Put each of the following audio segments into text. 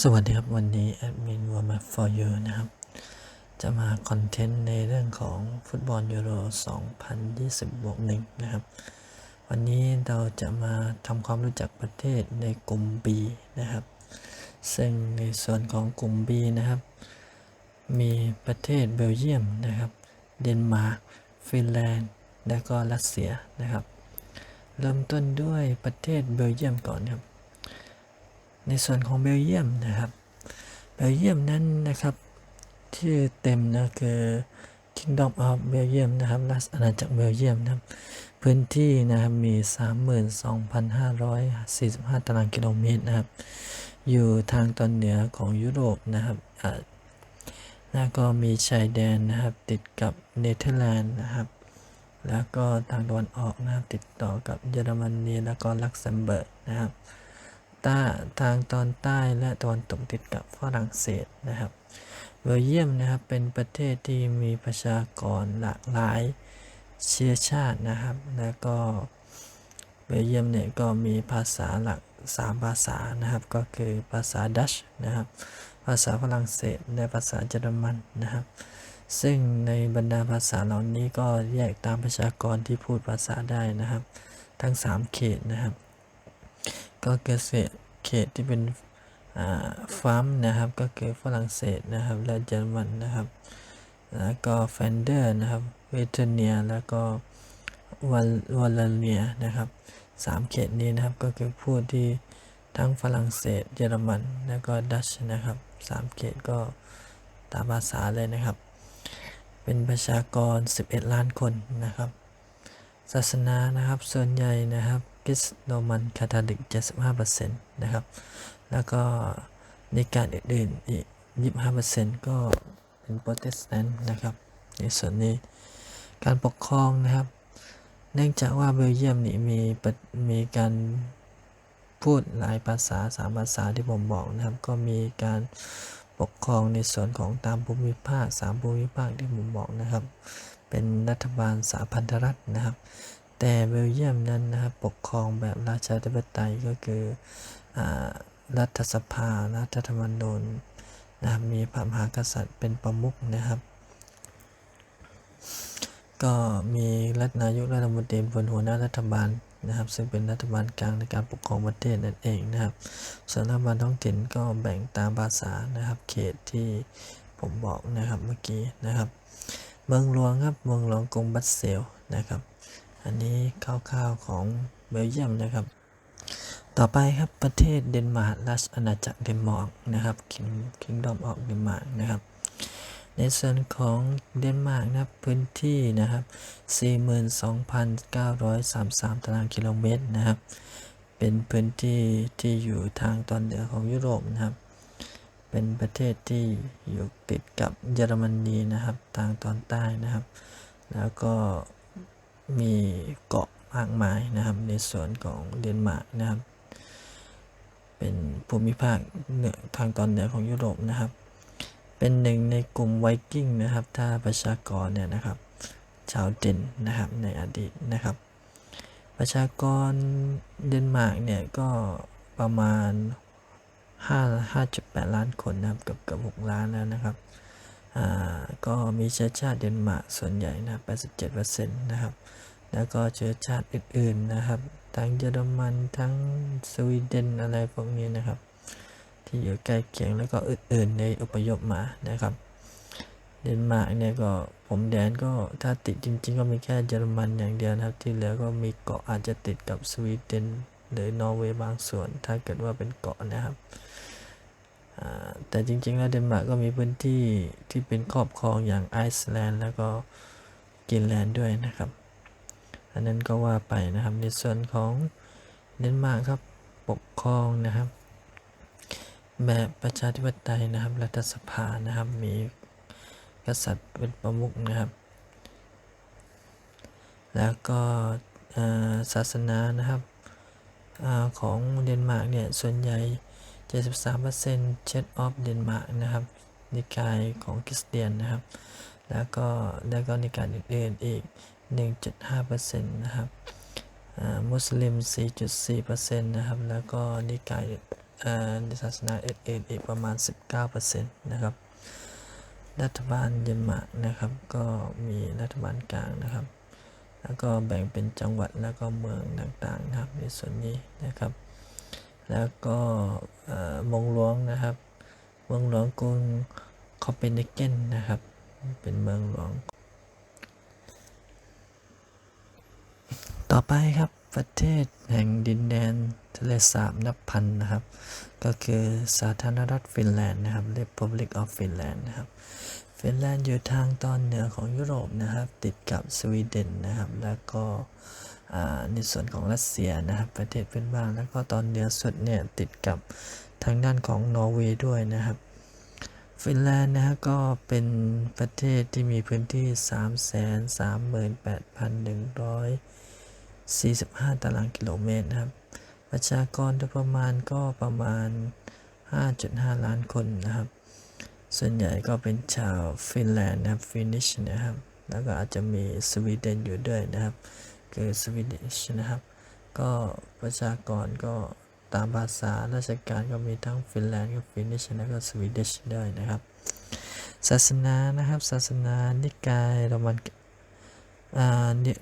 สวัสดีครับ วันนี้แอดมินวอร์ม for you นะครับ จะมาคอนเทนต์ในเรื่องของฟุตบอลยูโร 2020บวกหนึ่งนะครับ วันนี้เราจะมาทำความรู้จักประเทศในกลุ่ม B นะครับ ซึ่งในส่วนของกลุ่ม B นะครับ มีประเทศเบลเยียมนะครับ เดนมาร์ก ฟินแลนด์ และก็รัสเซียนะครับ เริ่มต้นด้วยประเทศเบลเยียมก่อนครับ ในส่วนของเบลเยียมนะครับ เบลเยียมนั้นนะครับชื่อเต็มนะคือ Kingdom of Belgium นะครับรัฐอาณาจักรเบลเยียมนะครับ พื้นที่นะครับมี 32,545 ตารางกิโลเมตรนะครับ อยู่ทางตอนเหนือของยุโรปนะครับแล้วก็มีชายแดนนะครับติดกับเนเธอร์แลนด์นะครับ แล้วก็ทางตะวันออกนะครับติดต่อกับเยอรมนีแล้วก็ลักเซมเบิร์กนะครับ ต้ทางตอนใต้และตะวันตกติดกับฝรั่งเศสนะครับ เบลเยียมนะครับเป็นประเทศที่มีประชากรหลากหลายเชื้อชาตินะครับ แล้วก็เบลเยียมเนี่ยก็มีภาษาหลัก 3 ภาษานะครับ ก็คือภาษาดัชนะครับ ภาษาฝรั่งเศสและภาษาเยอรมันนะครับ ซึ่งในบรรดาภาษาเหล่านี้ก็แยกตามประชากรที่พูดภาษาได้นะครับ ทั้ง 3 เขตนะครับ ก็เกษตรเขตที่เป็นฟาร์มนะครับ ก็คือฝรั่งเศสนะครับ และเยอรมันนะครับ แล้วก็แฟนเดอร์นะครับ เวเทเนีย แล้วก็วัลวลเนียนะครับสามเขตนี้นะครับก็คือผู้ที่ทั้งฝรั่งเศส เยอรมัน แล้วก็ดัชนะครับสามเขตก็ตามภาษาเลยนะครับ เป็นประชากร 11 ล้านคนนะครับ ศาสนานะครับส่วนใหญ่นะครับ คริสโรมันคาทอลิก75%นะครับ แล้วก็ในการอื่นๆอีก 25%ก็เป็นโปรเตสแตนต์นะครับในส่วนนี้การปกครองนะครับ เนื่องจากว่าเบลเยียมนี่มีมีการพูดหลายภาษาสามภาษาที่ผมบอกนะครับ ก็มีการปกครองในส่วนของตามภูมิภาคสามภูมิภาคที่ผมบอกนะครับ เป็นรัฐบาลสาพันธรัฐนะครับ แต่เบลเยียมนั้นนะครับปกครองแบบราชาธิปไตยก็คืออรัฐสภา รัฐธรรมนูญนะครับมีพระมหากษัตริย์เป็นประมุขนะครับ ก็มีรัฐนายกรัฐมนตรีเป็นหัวหน้ารัฐบาลนะครับ ซึ่งเป็นรัฐบาลกลางในการปกครองประเทศนั่นเองนะครับ ส่วนรัฐบาลท้องถิ่นก็แบ่งตามภาษานะครับ เขตที่ผมบอกนะครับเมื่อกี้นะครับ เมืองหลวงครับ เมืองหลวงกรุงบัสเซลนะครับ อันนี้คร่าวๆของเบลเยียมนะครับ ต่อไปครับประเทศเดนมาร์กราชอาณาจักรเดนมาร์กนะครับคิงคิงดอมออกเดนมาร์กนะครับ ในส่วนของเดนมาร์กนะครับพื้นที่นะครับ 42,933 ตารางกิโลเมตรนะครับ เป็นพื้นที่ที่อยู่ทางตอนเหนือของยุโรปนะครับ เป็นประเทศที่อยู่ติดกับเยอรมนีนะครับ ทางตอนใต้นะครับ แล้วก็ มีเกาะมากมายนะครับ ในส่วนของเดนมาร์กนะครับ เป็นภูมิภาคเหนือทางตอนเหนือของยุโรปนะครับ เป็นหนึ่งในกลุ่มไวกิ้งนะครับ ถ้าประชากรเนี่ยนะครับ ชาวเดนนะครับในอดีตนะครับ ประชากรเดนมาร์กเนี่ยก็ประมาณ5 5.8 ล้านคนนะครับเกือบกือบ6 ล้านแล้วนะครับ ก็มีเชื้อชาติเดนมาร์กส่วนใหญ่นะ87%นะครับ แล้วก็เชื้อชาติอื่นๆนะครับ ทั้งเยอรมันทั้งสวีเดนอะไรพวกนี้นะครับ ที่อยู่ใกล้เคียงแล้วก็อื่นๆในอพยพมานะครับ เดนมาร์กเนี่ยก็ผมแดนก็ถ้าติดจริง ๆ ก็มีแค่เยอรมันอย่างเดียวนะครับ ที่เหลือก็มีเกาะอาจจะติดกับสวีเดนหรือนอร์เวย์บางส่วน ถ้าเกิดว่าเป็นเกาะนะครับ แต่จริงๆ แล้วเดนมาร์กก็มีพื้นที่ที่เป็นครอบครองอย่างไอซ์แลนด์แล้วก็กรีนแลนด์ด้วยนะครับ อันนั้นก็ว่าไปนะครับในส่วนของเดนมาร์กครับปกครองนะครับ แบบประชาธิปไตยนะครับรัฐสภานะครับมีกษัตริย์เป็นประมุขนะครับ แล้วก็ศาสนานะครับอของเดนมาร์กเนี่ยส่วนใหญ่ 73%เช็ดออฟเดนมาร์กนะครับนิกายของคริสเตียนนะครับ แล้วก็แล้วก็นิกายอื่นๆอีก 1.5%นะครับมุสลิม 4.4%นะครับ แล้วก็นิกายเอ่อศาสนาอื่นๆอีกประมาณ 19%นะครับ รัฐบาลเยนมาร์กนะครับ ก็มีรัฐบาลกลางนะครับ แล้วก็แบ่งเป็นจังหวัดแล้วก็เมืองต่างๆนะครับ ในส่วนนี้นะครับ แล้วก็เอ่อเมงหลวงนะครับเมืองหลวงกรุงคอเปนเฮเกนนะครับ เป็นเมืองหลวง ต่อไปครับประเทศแห่งดินแดนทะเลสาบนับพันนะครับ ก็คือสาธารณรัฐฟินแลนด์นะครับ Republic of Finland นะครับฟินแลนด์อยู่ทางตอนเหนือของยุโรปนะครับ ติดกับสวีเดนนะครับ แล้วก็ ในส่วนของรัสเซียนะครับประเทศเพื่อนบ้านแล้วก็ตอนเหนือสุดเนี่ยติดกับทางด้านของนอร์เวย์ด้วยนะครับฟินแลนด์นะฮะก็เป็นประเทศที่มีพื้นที่ 338,145 ตารางกิโลเมตรนะครับ ประชากรโดยประมาณก็ประมาณ 5.5 ล้านคนนะครับ ส่วนใหญ่ก็เป็นชาวฟินแลนด์นะครับฟินิชนะครับ แล้วก็อาจจะมีสวีเดนอยู่ด้วยนะครับ คือสวีดิชนะครับ ก็ประชากรก็ตามภาษาราชการก็มีทั้งฟินแลนด์กับฟินิชแล้วก็สวีดิชด้วยนะครับ ศาสนานะครับ ศาสนานิกายโรมัน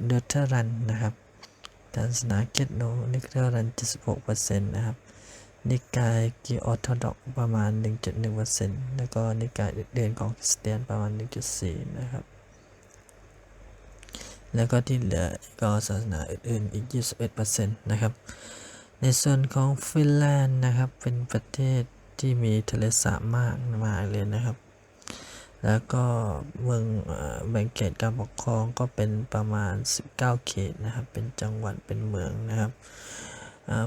เดอเทอรันนะครับศาสนาเกตโนนิเทอรัน 76%นะครับ นิกายกีออร์โธดอกประมาณ 1.1%แล้วก็นิกายอื่นของคริสเตียนประมาณ 1.4 นะครับ แล้วก็ที่เหลือก็ศาสนาอื่นๆอีก 21%นะครับ ในส่วนของฟินแลนด์นะครับ เป็นประเทศที่มีทะเลสาบมากมายเลยนะครับ แล้วก็เมืองแบ่งเขตการปกครองก็เป็นประมาณ 19 เขตนะครับ เป็นจังหวัด เป็นเมืองนะครับ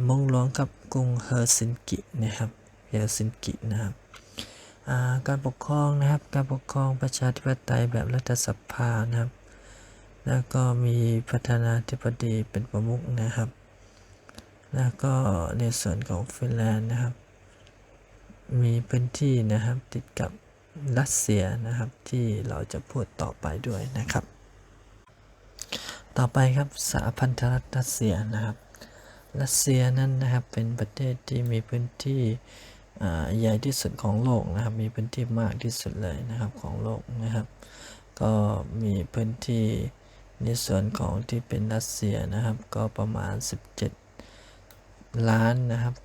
เมองหลวงกับกรุงเฮลซินกินะครับ เฮลซินกินะครับการปกครองนะครับ การปกครองประชาธิปไตยแบบรัฐสภานะครับ แล้วก็มีประธานาธิบดีเป็นประมุขนะครับ แล้วก็ในส่วนของฟินแลนด์นะครับ มีพื้นที่นะครับติดกับรัสเซียนะครับที่เราจะพูดต่อไปด้วยนะครับ ต่อไปครับสหพันธรัฐรัสเซียนะครับ รัสเซียนั้นนะครับเป็นประเทศที่มีพื้นที่ใหญ่ที่สุดของโลกนะครับ มีพื้นที่มากที่สุดเลยนะครับของโลกนะครับ ก็มีพื้นที่ ในส่วนของที่เป็นรัสเซียนะครับก็ประมาณ 17 ล้านนะครับ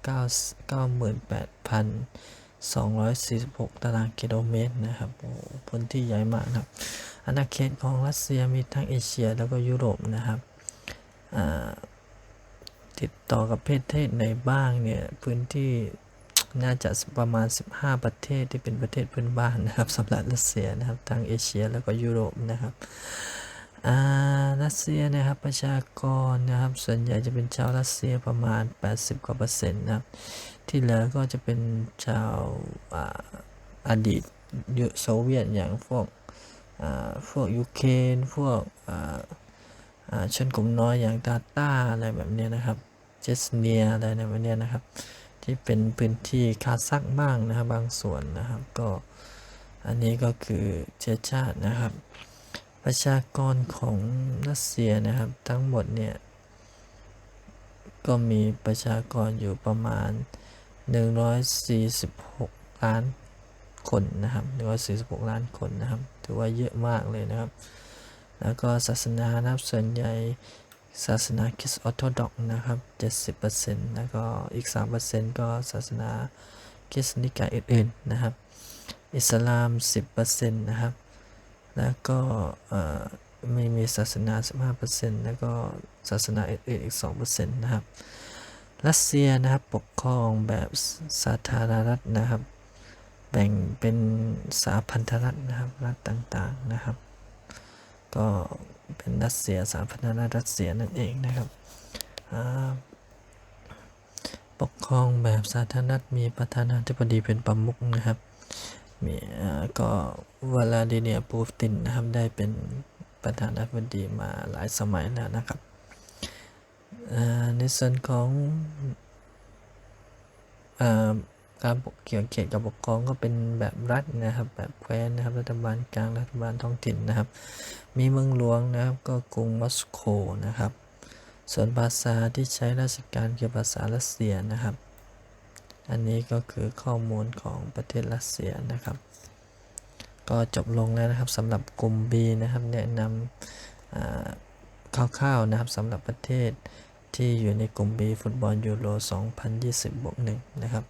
98,246 ตารางกิโลเมตรนะครับโอ้พื้นที่ใหญ่มากนะครับอาณาเขตของรัสเซียมีทั้งเอเชียแล้วก็ยุโรปนะครับติดต่อกับประเทศไหนบ้างเนี่ยพื้นที่น่าจะประมาณ 15 ประเทศที่เป็นประเทศเพื่อนบ้านนะครับสำหรับรัสเซียนะครับทั้งเอเชียแล้วก็ยุโรปนะครับ อ่ารัสเซียนะครับประชากรนะครับส่วนใหญ่จะเป็นชาวรัสเซียประมาณ 80กว่าเปอร์เซ็นต์นะครับที่เหลือก็จะเป็นชาวอ่าอดีตยุโซเวียตอย่างพวกอ่าพวกยูเครนพวกอ่าอ่าชนกลุ่มน้อยอย่างตาต้าอะไรแบบเนี้ยนะครับเจสเนียอะไรแบบเนี้ยนะครับ ที่เป็นพื้นที่คาซักบ้างนะครับบางส่วนนะครับก็อันนี้ก็คือเชื้อชาตินะครับ ประชากรของรัสเซียนะครับทั้งหมดเนี่ย ก็มีประชากรอยู่ประมาณ 146 ล้านคนนะครับ146 ล้านคนนะครับ ถือว่าเยอะมากเลยนะครับ แล้วก็ศาสนานะครับส่วนใหญ่ศาสนาคริสต์ออร์โธดอกนะครับ 70%แล้วก็อีก 3%ก็ศาสนาคริสต์นิกายอื่นๆนะครับ อิสลาม 10%นะครับ แล้วก็ไม่มีศาสนา 15%แล้วก็ศาสนาอื่นๆอีก 2%นะครับ รัสเซียนะครับปกครองแบบสาธารณรัฐนะครับ แบ่งเป็นสาพันธรัฐนะครับรัฐต่างๆนะครับ ก็เป็นรัสเซียสาพันธรัฐรัสเซียนั่นเองนะครับปกครองแบบสาธารณรัฐมีประธานาธิบดีเป็นประมุขนะครับ มีอ่าก็วลาดิเมียปูตินนะครับได้เป็นประธานาธิบดีมาหลายสมัยแล้วนะครับอ่าในส่วนของอ่าการปกเกี่ยวเขตกับปกครองก็เป็นแบบรัฐนะครับ แบบแคว้นนะครับรัฐบาลกลางรัฐบาลท้องถิ่นนะครับ มีเมืองหลวงนะครับก็กรุงมอสโกนะครับ ส่วนภาษาที่ใช้ราชการคือภาษารัสเซียนะครับ อันนี้ก็คือข้อมูลของประเทศรัสเซียนะครับ ก็จบลงแล้วนะครับสำหรับกลุ่ม B นะครับแนะนำคร่าวๆนะครับสำหรับประเทศที่อยู่ในกลุ่ม B ฟุตบอลยูโร 2020บวก1นะครับ